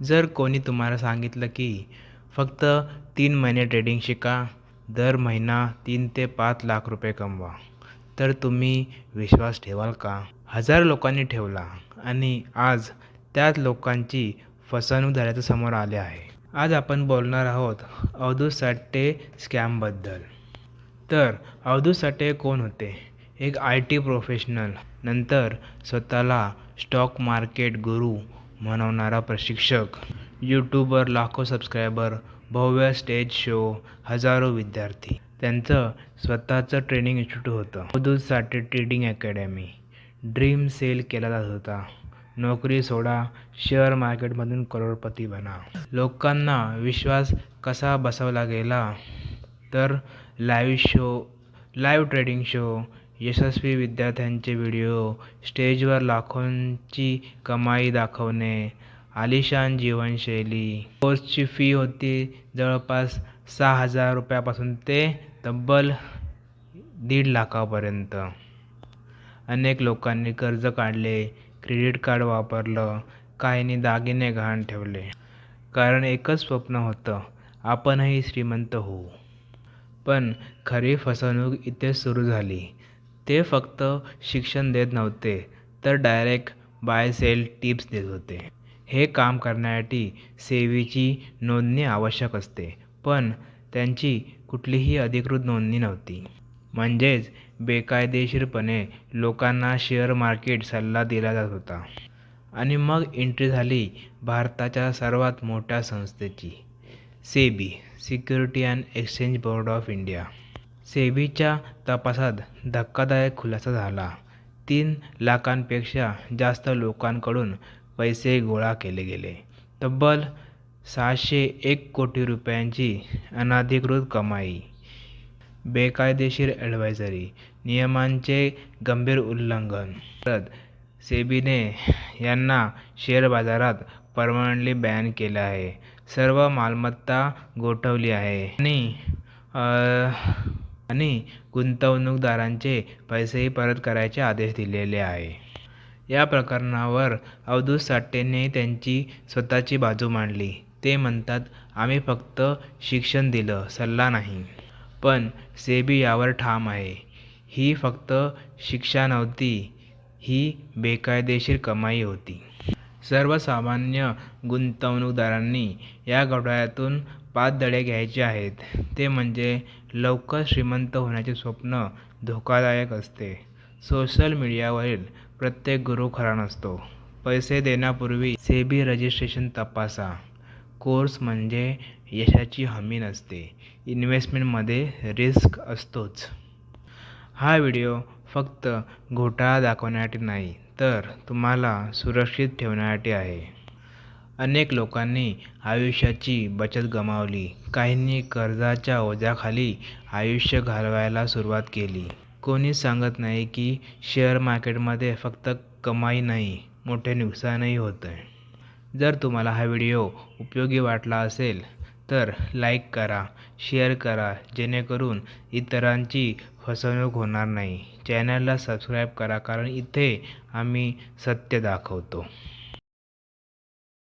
जर कोणी तुम्हाला सांगितलं की फक्त तीन महिने ट्रेडिंग शिका दर महिना तीन ते पाच लाख रुपये कमवा तर तुम्ही विश्वास ठेवाल का? हजार लोकांनी ठेवला आणि आज त्याच लोकांची फसवणूक झाल्याचं समोर आले आहे. आज आपण बोलणार आहोत अवधू साठे स्कॅमबद्दल तर अवधू साठे कोण होते? एक आय टी प्रोफेशनल नंतर स्वतःला स्टॉक मार्केट गुरु म्हणवणारा प्रशिक्षक यूट्यूबर लाखो सबस्क्रायबर भव्य स्टेज शो हजारो विद्यार्थी. त्यांचं स्वतःचं ट्रेनिंग इन्स्टिट्यूट होतं. Avadhoot Sathe trading academy dream sell केला जात होता. नोकरी सोडा शेअर मार्केटमधून करोडपती बना. लोकांना विश्वास कसा बसवला गेला तर live show live trading show यशस्वी विद्यार्थ्यांचे व्हिडिओ स्टेजवर लाखोंची कमाई दाखवणे आलिशान जीवनशैली. कोर्सची फी होती जवळपास सहा हजार रुपयापासून ते तब्बल दीड लाखापर्यंत. अनेक लोकांनी कर्ज काढले क्रेडिट कार्ड वापरलं काहींनी दागिने गहाण ठेवले. कारण एकच स्वप्न होतं आपणही श्रीमंत होऊ. पण खरी फसवणूक इथेच सुरू झाली. ते फक्त शिक्षण देत नव्हते तर डायरेक्ट बाय सेल टिप्स देत होते. हे काम करण्यासाठी सेवेची नोंदणी आवश्यक असते पण त्यांची कुठलीही अधिकृत नोंदणी नव्हती. म्हणजेच बेकायदेशीरपणे लोकांना शेअर मार्केट सल्ला दिला जात होता. आणि मग एंट्री झाली भारताच्या सर्वात मोठ्या संस्थेची SEBI security and exchange board of India सेबीच्या तपासात धक्कादायक खुलासा झाला. तीन लाखांपेक्षा जास्त लोकांकडून पैसे गोळा केले गेले. तब्बल सहाशे एक कोटी रुपयांची अनाधिकृत कमाई. बेकायदेशीर ॲडवायझरी नियमांचे गंभीर उल्लंघन. परत सेबीने यांना शेअर बाजारात परमनंटली बॅन केलं आहे. सर्व मालमत्ता गोठवली आहे. आणि आणि गुंतवणूकदारांचे पैसेही परत करायचे आदेश दिलेले आहे. या प्रकरणावर अवधूत साठेने त्यांची स्वतःची बाजू मांडली. ते म्हणतात आम्ही फक्त शिक्षण दिलं सल्ला नाही. पण सेबी यावर ठाम आहे. ही फक्त शिक्षा नव्हती ही बेकायदेशीर कमाई होती. सर्वसामान्य गुंतवणूकदारांनी या घोटाळ्यातून पाच धडे घ्यायचे आहेत. ते म्हणजे लवकर श्रीमंत होण्याचे स्वप्न धोकादायक असते. सोशल मीडियावरील प्रत्येक गुरु खरा नसतो. पैसे देण्यापूर्वी सेबी रजिस्ट्रेशन तपासा. कोर्स म्हणजे यशाची हमी नसते. इन्व्हेस्टमेंटमध्ये रिस्क असतोच. हा व्हिडिओ फक्त घोटाळा दाखवण्यासाठी नाही तर तुम्हाला सुरक्षित ठेवण्यासाठी आहे. अनेक लोकांनी आयुष्याची बचत गमावली. काहींनी कर्जाच्या ओझ्याखाली आयुष्य घालवायला सुरुवात केली. कोणीच सांगत नाही की शेअर मार्केटमध्ये फक्त कमाई नाही मोठे नुकसानही होतं जर तुम्हाला हा व्हिडिओ उपयोगी वाटला असेल तर लाईक करा शेअर करा जेणेकरून इतरांची फसवणूक होणार नाही. चॅनलला सबस्क्राईब करा कारण इथे आम्ही सत्य दाखवतो.